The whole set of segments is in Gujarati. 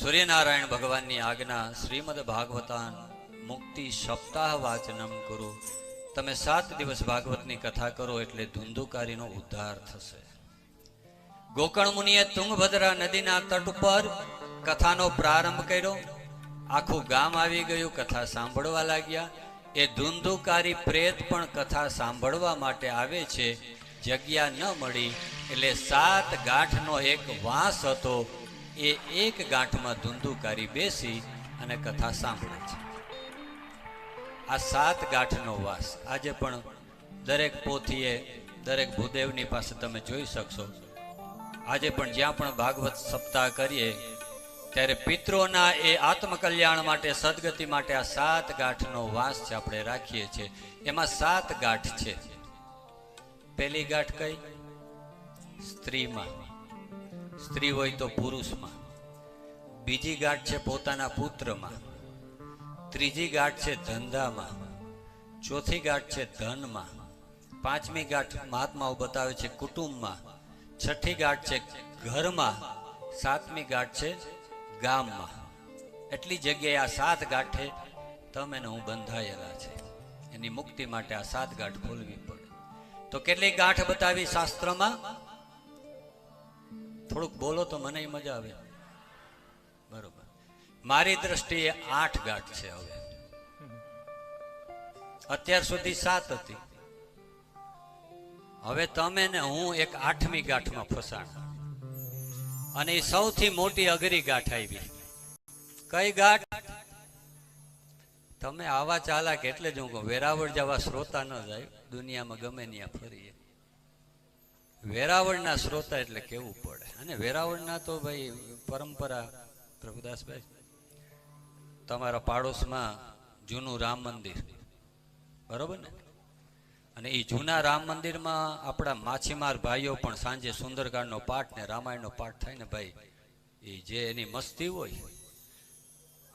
સૂર્યનારાયણ ભગવાનની આજ્ઞા શ્રીમદ ભાગવતાન મુક્તિ સપ્તાહ વાચનમ કરો. તમે સાત દિવસ ભાગવતની કથા કરો એટલે ધુંધુકારીનો ઉદ્ધાર થશે. ગોકર્ણ મુનિએ તુંગભદ્રા નદીના તટ પર કથાનો પ્રારંભ કર્યો. આખું ગામ આવી ગયું, કથા સાંભળવા લાગ્યા. એ ધુંધુકારી પ્રેત પણ કથા સાંભળવા માટે આવે છે. જગ્યા ન મળી એટલે સાત ગાંઠનો એક વાંસ હતો. એ એક ગાંઠમાં ધુંધુકારી બેસી અને કથા સાંભળે છે. આ સાત ગાંઠનો વાસ. આજે પણ દરેક પોથીએ, દરેક ભૂદેવની પાસે તમે જોઈ શકશો. આજે પણ જ્યાં પણ ભાગવત સપ્તાહ કરીએ, ત્યારે પિત્રોના એ આત્મકલ્યાણ માટે, સદગતિ માટે આ સાત ગાંઠનો વાસ છે આપણે રાખીએ છીએ. એમાં સાત ગાંઠ છે. પહેલી ગાંઠ કઈ? સ્ત્રીમાં. સ્ત્રી હોય તો પુરુષમાં. બીજી ગાંઠ છે પોતાના પુત્રમાં. ત્રીજી ગાંઠ છે ધંધામાં. ચોથી ગાંઠ છે ધનમાં. પાંચમી ગાંઠ મહાત્માઓ બતાવે છે કુટુંબમાં. છઠ્ઠી ગાંઠ છે ઘરમાં. સાતમી ગાંઠ છે ગામમાં. એટલી જગ્યાએ આ સાત ગાંઠે તમે ને હું બંધાયેલા છે. એની મુક્તિ માટે આ સાત ગાંઠ ખોલવી પડે. તો કેટલી ગાંઠ બતાવી શાસ્ત્રમાં? થોડુંક બોલો તો મને મજા આવે. બરોબર. મારી દ્રષ્ટિએ આઠ ગાંઠ છે હવે. અત્યાર સુધી સાત હતી. હવે તમે ને હું એક આઠમી ગાંઠમાં ફસાણ. અને એ સૌથી મોટી અઘરી ગાંઠ આવી. કઈ ગાંઠ? તમે આવા ચાલાક એટલે જ હું વેરાવળ જવા શ્રોતા ન જાય, દુનિયામાં ગમે ત્યાં ફરીએ. વેરાવળના શ્રોતા એટલે કેવું પડે? અને વેરાવળના તો ભાઈ પરંપરા પ્રભુદાસભાઈ તમારા પાડોશમાં જૂનું રામ મંદિર. બરોબર ને? અને એ જૂના રામ મંદિરમાં આપણા માછીમાર ભાઈઓ પણ સાંજે સુંદરકાંડનો પાઠ ને રામાયણનો પાઠ થાય ને ભાઈ એ જે એની મસ્તી હોય.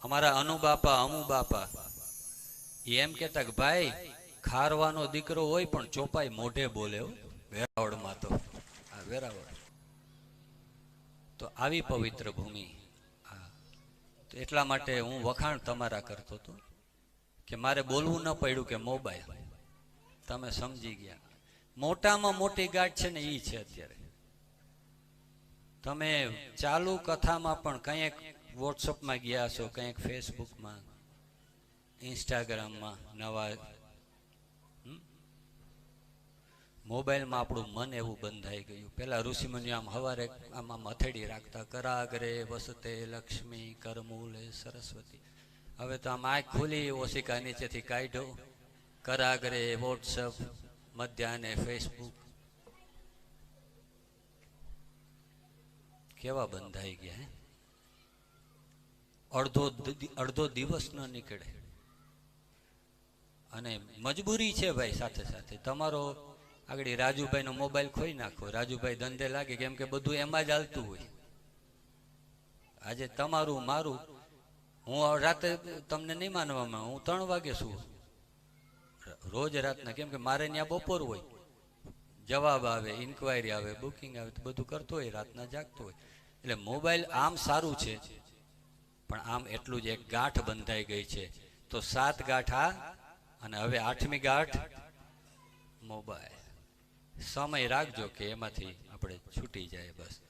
અમારા અનુબાપા અમુ બાપા એ એમ કહેતા કે ભાઈ ખારવાનો દીકરો હોય પણ ચોપાઈ મોઢે બોલે હો, વેરાવળમાં તો, આ વેરાવળ. તો આવી પવિત્ર ભૂમિ. એટલા માટે હું વખાણ તમારા કરતો હતો કે મારે બોલવું ન પડ્યું કે મોબાઈલ. તમે સમજી ગયા. મોટામાં મોટી ગાંઠ છે ને એ છે અત્યારે. તમે ચાલુ કથામાં પણ કંઈક વોટ્સઅપમાં ગયા છો કંઈક ફેસબુકમાં ઇન્સ્ટાગ્રામમાં નવા મોબાઈલમાં આપણું મન એવું બંધાઈ ગયું. પેલા ઋષિમુનિ આમ હવારે આમ આમ રાખતા, કરાગરે વસતે લક્ષ્મી કરમૂલે સરસ્વતી. હવે તો આમ આંખ ખુલી, ઓશિકા નીચેથી કાઢ્યો કરાગરે વોટ્સઅપ મધ્યાહને ફેસબુક. કેવા બંધાઈ ગયા, હે? અડધો અડધો દિવસ ન નીકળે. અને મજબૂરી છે ભાઈ સાથે સાથે. તમારો આગળ રાજુભાઈ નો મોબાઈલ ખોઈ નાખો. રાજુભાઈ ધંધે લાગે કેમ કે બધું એમાં જ હાલતું હોય. આજે તમારું, મારું, હું રાતે તમને નહીં માનવામાં, હું ત્રણ વાગે છું. રોજ રાતના, કેમ કે મારે ત્યાં બપોર હોય. જવાબ આવે ઇન્કવાયરી આવે બુકિંગ આવે, તો બધું કરતો હોય, રાતના જાગતો હોય. એટલે મોબાઈલ આમ સારું છે, પણ આમ એટલું જ એક ગાંઠ બંધાઈ ગઈ છે. તો સાત ગાંઠ આ, અને હવે આઠમી ગાંઠ મોબાઈલ. સમય રાખજો કે એમાંથી આપણે છૂટી જાય બસ.